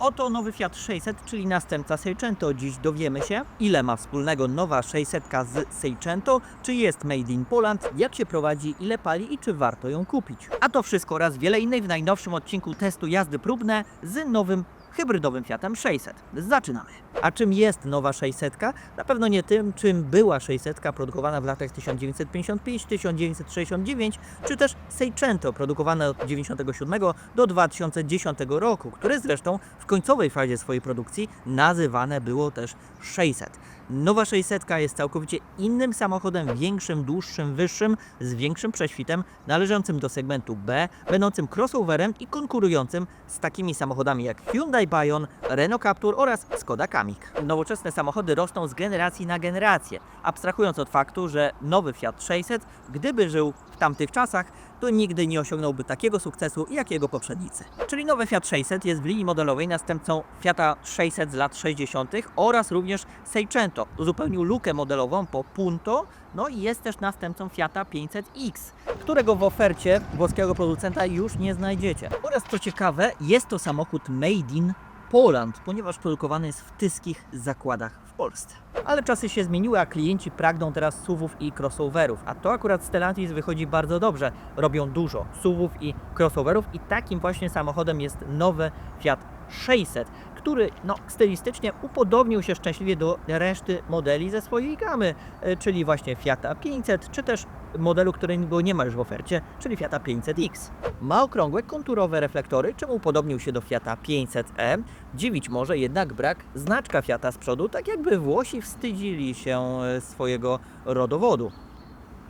Oto nowy Fiat 600, czyli następca Seicento. Dziś dowiemy się, ile ma wspólnego nowa 600 z Seicento, czy jest made in Poland, jak się prowadzi, ile pali i czy warto ją kupić. A to wszystko oraz wiele innych w najnowszym odcinku testu jazdy próbne z nowym hybrydowym Fiatem 600. Zaczynamy. A czym jest nowa 600? Na pewno nie tym, czym była 600 produkowana w latach 1955-1969, czy też Seicento produkowane od 1997 do 2010 roku, które zresztą w końcowej fazie swojej produkcji nazywane było też 600. Nowa 600 jest całkowicie innym samochodem, większym, dłuższym, wyższym, z większym prześwitem, należącym do segmentu B, będącym crossoverem i konkurującym z takimi samochodami jak Hyundai Bayon, Renault Captur oraz Skoda Kamiq. Nowoczesne samochody rosną z generacji na generację, abstrahując od faktu, że nowy Fiat 600, gdyby żył w tamtych czasach, to nigdy nie osiągnąłby takiego sukcesu jak jego poprzednicy. Czyli nowy Fiat 600 jest w linii modelowej następcą Fiata 600 z lat 60. oraz również Seicento. Uzupełnił lukę modelową po Punto, no i jest też następcą Fiata 500X, którego w ofercie włoskiego producenta już nie znajdziecie. Oraz co ciekawe, jest to samochód made in Poland, ponieważ produkowany jest w tyskich zakładach w Polsce. Ale czasy się zmieniły, a klienci pragną teraz SUVów i crossoverów, a to akurat Stellantis wychodzi bardzo dobrze. Robią dużo SUVów i crossoverów i takim właśnie samochodem jest nowy Fiat 600, który no, stylistycznie upodobnił się szczęśliwie do reszty modeli ze swojej gamy, e, czyli właśnie Fiata 500, czy też modelu, którego nie ma już w ofercie, czyli Fiata 500X. Ma okrągłe, konturowe reflektory, czemu upodobnił się do Fiata 500e. Dziwić może jednak brak znaczka Fiata z przodu, tak jakby Włosi wstydzili się e, swojego rodowodu.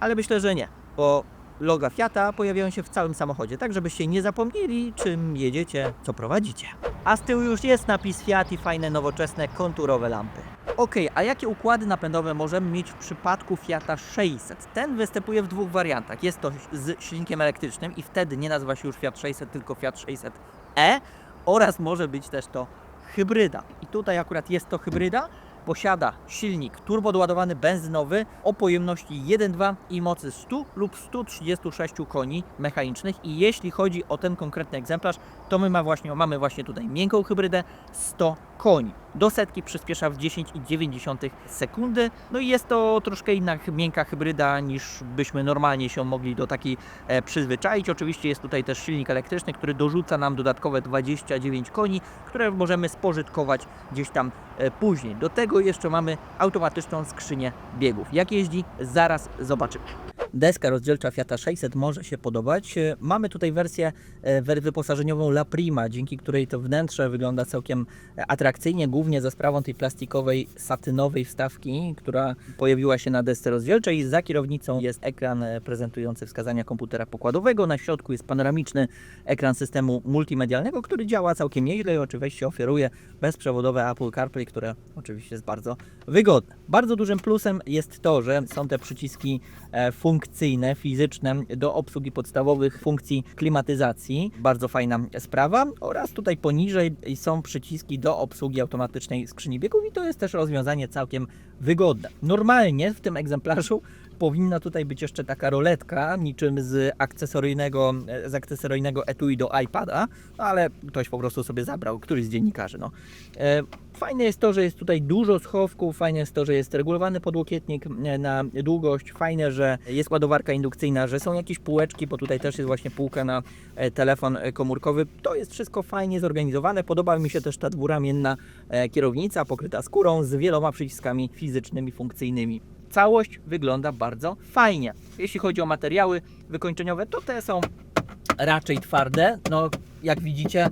Ale myślę, że nie, bo loga Fiata pojawiają się w całym samochodzie, tak żebyście nie zapomnieli, czym jedziecie, co prowadzicie. A z tyłu już jest napis Fiat i fajne, nowoczesne, konturowe lampy. Ok, a jakie układy napędowe możemy mieć w przypadku Fiata 600? Ten występuje w dwóch wariantach. Jest to z silnikiem elektrycznym i wtedy nie nazywa się już Fiat 600, tylko Fiat 600e oraz może być też to hybryda. I tutaj akurat jest to hybryda, posiada silnik turbodoładowany benzynowy o pojemności 1.2 i mocy 100 lub 136 koni mechanicznych i jeśli chodzi o ten konkretny egzemplarz, to my ma właśnie, mamy właśnie tutaj miękką hybrydę 100 koni. Do setki przyspiesza w 10,9 sekundy. No i jest to troszkę inna miękka hybryda niż byśmy normalnie się mogli do takiej e, przyzwyczaić. Oczywiście jest tutaj też silnik elektryczny, który dorzuca nam dodatkowe 29 koni, które możemy spożytkować gdzieś tam e, później. Do tego jeszcze mamy automatyczną skrzynię biegów. Jak jeździ, zaraz zobaczymy. Deska rozdzielcza Fiata 600 może się podobać. E, Mamy tutaj wersję e, wer- wyposażeniową La Prima, dzięki której to wnętrze wygląda całkiem e, atrakcyjnie, głównie za sprawą tej plastikowej, satynowej wstawki, która pojawiła się na desce rozdzielczej. Za kierownicą jest ekran prezentujący wskazania komputera pokładowego. Na środku jest panoramiczny ekran systemu multimedialnego, który działa całkiem nieźle i oczywiście oferuje bezprzewodowe Apple CarPlay, które oczywiście jest bardzo wygodne. Bardzo dużym plusem jest to, że są te przyciski e, funkcyjne, fizyczne do obsługi podstawowych funkcji klimatyzacji. Bardzo fajna sprawa. Oraz tutaj poniżej są przyciski do obsługi automatycznej skrzyni biegów i to jest też rozwiązanie całkiem wygodne. Normalnie w tym egzemplarzu powinna tutaj być jeszcze taka roletka, niczym z akcesoryjnego, z akcesoryjnego etui do iPada, no ale ktoś po prostu sobie zabrał, któryś z dziennikarzy. No. E, Fajne jest to, że jest tutaj dużo schowków, fajne jest to, że jest regulowany podłokietnik e, na długość, fajne, że jest ładowarka indukcyjna, że są jakieś półeczki, bo tutaj też jest właśnie półka na e, telefon komórkowy. To jest wszystko fajnie zorganizowane. Podoba mi się też ta dwuramienna kierownica pokryta skórą z wieloma przyciskami fizycznymi, funkcyjnymi. Całość wygląda bardzo fajnie. Jeśli chodzi o materiały wykończeniowe, to te są raczej twarde. No, jak widzicie,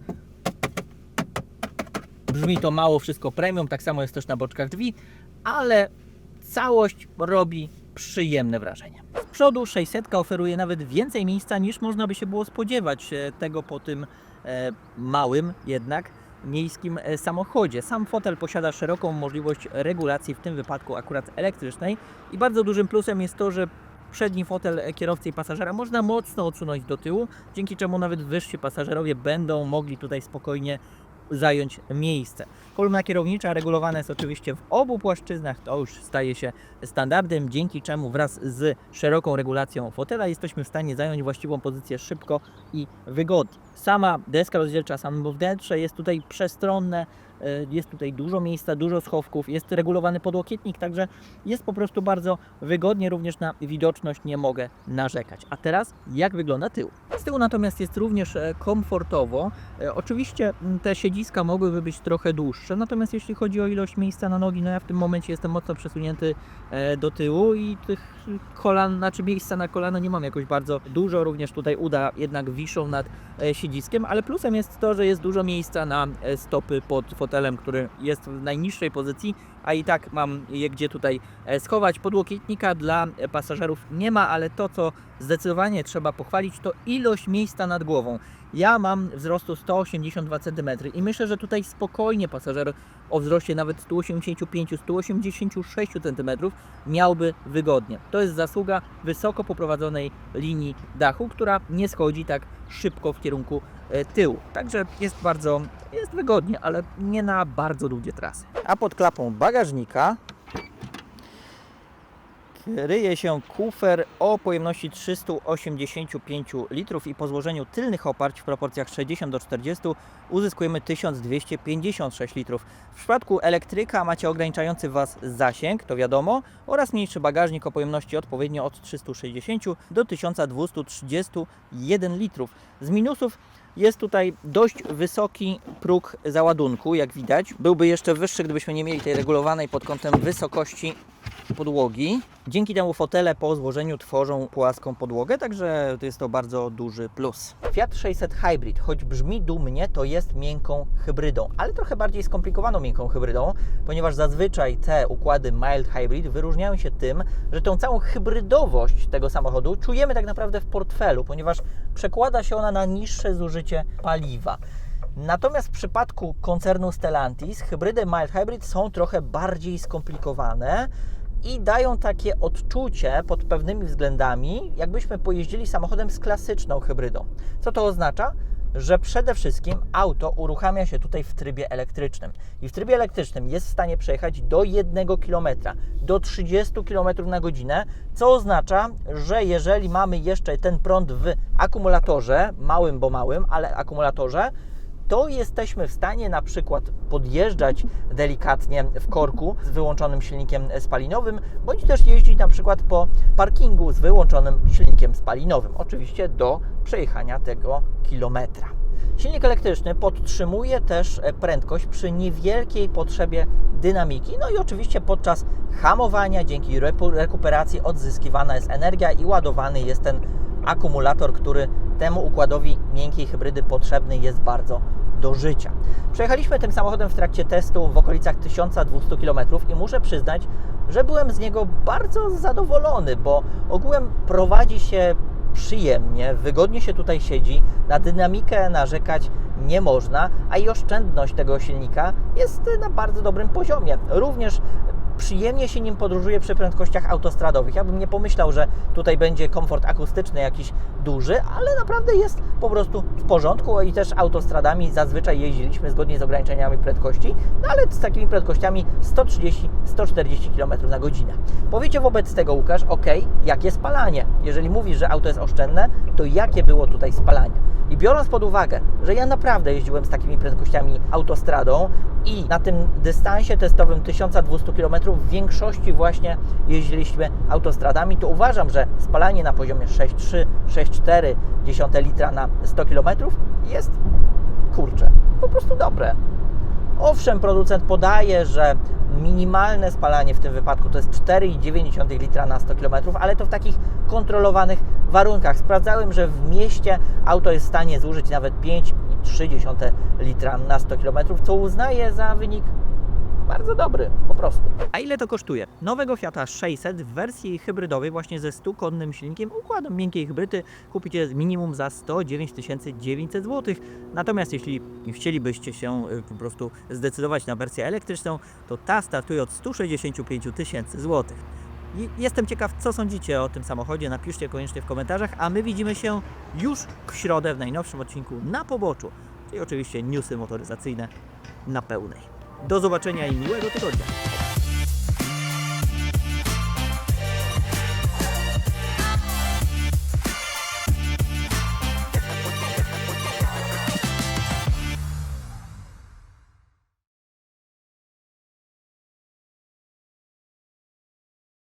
brzmi to mało wszystko premium, tak samo jest też na boczkach drzwi, ale całość robi przyjemne wrażenie. Z przodu 600 oferuje nawet więcej miejsca niż można by się było spodziewać e, tego po tym e, małym jednak miejskim e, samochodzie. Sam fotel posiada szeroką możliwość regulacji, w tym wypadku akurat elektrycznej i bardzo dużym plusem jest to, że przedni fotel kierowcy i pasażera można mocno odsunąć do tyłu, dzięki czemu nawet wyżsi pasażerowie będą mogli tutaj spokojnie zająć miejsce. Kolumna kierownicza regulowana jest oczywiście w obu płaszczyznach, to już staje się standardem, dzięki czemu wraz z szeroką regulacją fotela jesteśmy w stanie zająć właściwą pozycję szybko i wygodnie. Sama deska rozdzielcza, samo wnętrze jest tutaj przestronne, jest tutaj dużo miejsca, dużo schowków, jest regulowany podłokietnik, także jest po prostu bardzo wygodnie, również na widoczność nie mogę narzekać. A teraz jak wygląda tył? Z tyłu natomiast jest również e, komfortowo. E, Oczywiście m, te siedziska mogłyby być trochę dłuższe, natomiast jeśli chodzi o ilość miejsca na nogi, no ja w tym momencie jestem mocno przesunięty e, do tyłu i tych kolan, znaczy miejsca na kolana nie mam jakoś bardzo dużo, również tutaj uda jednak wiszą nad e, siedziskiem, ale plusem jest to, że jest dużo miejsca na e, stopy pod który jest w najniższej pozycji, a i tak mam je gdzie tutaj e, schować. Podłokietnika dla pasażerów nie ma, ale to co zdecydowanie trzeba pochwalić to ilość miejsca nad głową. Ja mam wzrostu 182 cm i myślę, że tutaj spokojnie pasażer o wzroście nawet 185-186 cm miałby wygodnie. To jest zasługa wysoko poprowadzonej linii dachu, która nie schodzi tak szybko w kierunku e, tyłu. Także jest bardzo, jest wygodnie, ale nie na bardzo długie trasy. A pod klapą bagażnika kryje się kufer o pojemności 385 litrów i po złożeniu tylnych oparć w proporcjach 60 do 40 uzyskujemy 1256 litrów. W przypadku elektryka macie ograniczający Was zasięg, to wiadomo, oraz mniejszy bagażnik o pojemności odpowiednio od 360 do 1231 litrów. Z minusów jest tutaj dość wysoki próg załadunku, jak widać. Byłby jeszcze wyższy, gdybyśmy nie mieli tej regulowanej pod kątem wysokości podłogi. Dzięki temu fotele po złożeniu tworzą płaską podłogę, także to jest to bardzo duży plus. Fiat 600 Hybrid, choć brzmi dumnie, to jest miękką hybrydą, ale trochę bardziej skomplikowaną miękką hybrydą, ponieważ zazwyczaj te układy mild hybrid wyróżniają się tym, że tą całą hybrydowość tego samochodu czujemy tak naprawdę w portfelu, ponieważ przekłada się ona na niższe zużycie paliwa. Natomiast w przypadku koncernu Stellantis hybrydy mild hybrid są trochę bardziej skomplikowane i dają takie odczucie pod pewnymi względami, jakbyśmy pojeździli samochodem z klasyczną hybrydą. Co to oznacza? Że przede wszystkim auto uruchamia się tutaj w trybie elektrycznym. I w trybie elektrycznym jest w stanie przejechać do 1 km, do 30 km na godzinę, co oznacza, że jeżeli mamy jeszcze ten prąd w akumulatorze, małym bo małym, ale akumulatorze, to jesteśmy w stanie na przykład podjeżdżać delikatnie w korku z wyłączonym silnikiem spalinowym, bądź też jeździć na przykład po parkingu z wyłączonym silnikiem spalinowym, oczywiście do przejechania tego kilometra. Silnik elektryczny podtrzymuje też e, prędkość przy niewielkiej potrzebie dynamiki, no i oczywiście podczas hamowania dzięki rekuperacji odzyskiwana jest energia i ładowany jest ten akumulator, który temu układowi miękkiej hybrydy potrzebny jest bardzo do życia. Przejechaliśmy tym samochodem w trakcie testu w okolicach 1200 km i muszę przyznać, że byłem z niego bardzo zadowolony, bo ogółem prowadzi się przyjemnie, wygodnie się tutaj siedzi, na dynamikę narzekać nie można, a i oszczędność tego silnika jest na bardzo dobrym poziomie. Również przyjemnie się nim podróżuje przy prędkościach autostradowych. Ja bym nie pomyślał, że tutaj będzie komfort akustyczny jakiś duży, ale naprawdę jest po prostu w porządku i też autostradami zazwyczaj jeździliśmy zgodnie z ograniczeniami prędkości, no ale z takimi prędkościami 130-140 km na godzinę. Powiecie wobec tego, Łukasz, ok, jakie spalanie? Jeżeli mówisz, że auto jest oszczędne, to jakie było tutaj spalanie? I biorąc pod uwagę, że ja naprawdę jeździłem z takimi prędkościami autostradą i na tym dystansie testowym 1200 km w większości właśnie jeździliśmy autostradami, to uważam, że spalanie na poziomie 6,3-6,4 litra na 100 km jest kurczę, po prostu dobre. Owszem, producent podaje, że minimalne spalanie w tym wypadku to jest 4,9 litra na 100 km, ale to w takich kontrolowanych warunkach. Sprawdzałem, że w mieście auto jest w stanie zużyć nawet 5,3 litra na 100 km, co uznaję za wynik bardzo dobry, po prostu. A ile to kosztuje? Nowego Fiata 600 w wersji hybrydowej właśnie ze 100-konnym silnikiem, układem miękkiej hybrydy kupicie minimum za 109 900 zł. Natomiast jeśli chcielibyście się y, po prostu zdecydować na wersję elektryczną, to ta startuje od 165 tysięcy złotych. I Jestem ciekaw, co sądzicie o tym samochodzie. Napiszcie koniecznie w komentarzach, a my widzimy się już w środę w najnowszym odcinku na poboczu. i oczywiście newsy motoryzacyjne na pełnej. Do zobaczenia i miłego tygodnia.